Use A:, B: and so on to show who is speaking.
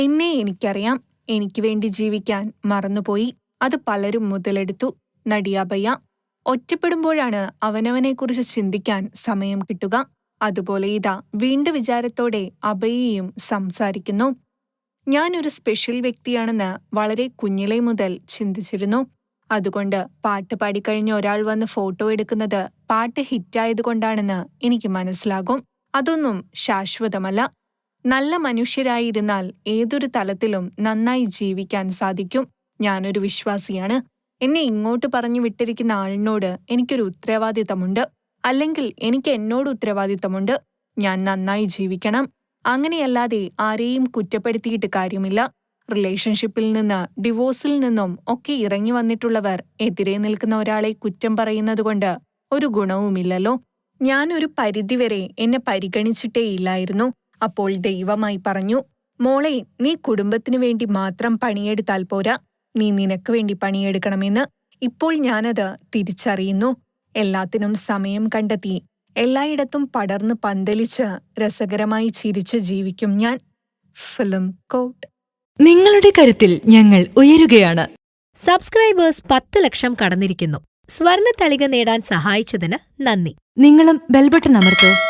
A: എന്നെ എനിക്കറിയാം. എനിക്ക് വേണ്ടി ജീവിക്കാൻ മറന്നുപോയി. അത് പലരും മുതലെടുത്തു. നടിയാബയ്യ ഒറ്റപ്പെടുമ്പോഴാണ് അവനവനെക്കുറിച്ച് ചിന്തിക്കാൻ സമയം കിട്ടുക. അതുപോലെ ഇതാ വീണ്ടും വിചാരത്തോടെ അഭയയും സംസാരിക്കുന്നു. ഞാനൊരു സ്പെഷ്യൽ വ്യക്തിയാണെന്ന് വളരെ കുഞ്ഞിലെ മുതൽ ചിന്തിച്ചിരുന്നു. അതുകൊണ്ട് പാട്ട് പാടിക്കഴിഞ്ഞ ഒരാൾ വന്ന് ഫോട്ടോ എടുക്കുന്നത് പാട്ട് ഹിറ്റായതുകൊണ്ടാണെന്ന് എനിക്ക് മനസ്സിലാകും. അതൊന്നും ശാശ്വതമല്ല. നല്ല മനുഷ്യരായിരുന്നാൽ ഏതൊരു തലത്തിലും നന്നായി ജീവിക്കാൻ സാധിക്കും. ഞാനൊരു വിശ്വാസിയാണ്. എന്നെ ഇങ്ങോട്ട് പറഞ്ഞു വിട്ടിരിക്കുന്ന ആളിനോട് എനിക്കൊരു ഉത്തരവാദിത്തമുണ്ട്. അല്ലെങ്കിൽ എനിക്ക് എന്നോട് ഉത്തരവാദിത്തമുണ്ട്. ഞാൻ നന്നായി ജീവിക്കണം. അങ്ങനെയല്ലാതെ ആരെയും കുറ്റപ്പെടുത്തിയിട്ട് കാര്യമില്ല. റിലേഷൻഷിപ്പിൽ നിന്ന് ഡിവോഴ്സിൽ നിന്നും ഒക്കെ ഇറങ്ങി വന്നിട്ടുള്ളവർ എതിരെ നിൽക്കുന്ന ഒരാളെ കുറ്റം പറയുന്നതുകൊണ്ട് ഒരു ഗുണവുമില്ലല്ലോ. ഞാനൊരു പരിധിവരെ എന്നെ പരിഗണിച്ചിട്ടേയില്ലായിരുന്നു. അപ്പോൾ ദൈവമായി പറഞ്ഞു മോളെ നീ കുടുംബത്തിനു വേണ്ടി മാത്രം പണിയെടുത്താൽ പോരാ. നീ നിനക്ക് വേണ്ടി പണിയെടുക്കണമെന്ന് ഇപ്പോൾ ഞാനത് തിരിച്ചറിയുന്നു. എല്ലാത്തിനും സമയം കണ്ടെത്തി. എല്ലായിടത്തും പടർന്ന് പന്തലിച്ച് രസകരമായി ചിരിച്ച് ജീവിക്കും ഞാൻ. ഫിലിം കോട്ട്.
B: നിങ്ങളുടെ കരുത്തിൽ ഞങ്ങൾ ഉയരുകയാണ്.
C: സബ്സ്ക്രൈബേഴ്സ് പത്ത് ലക്ഷം കടന്നിരിക്കുന്നു. സ്വർണ തളിക നേടാൻ സഹായിച്ചതിന് നന്ദി.
B: നിങ്ങളും ബെൽബട്ടൺ അമർത്തോ.